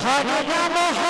Hare Ram Hare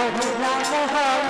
Hari Ram Hari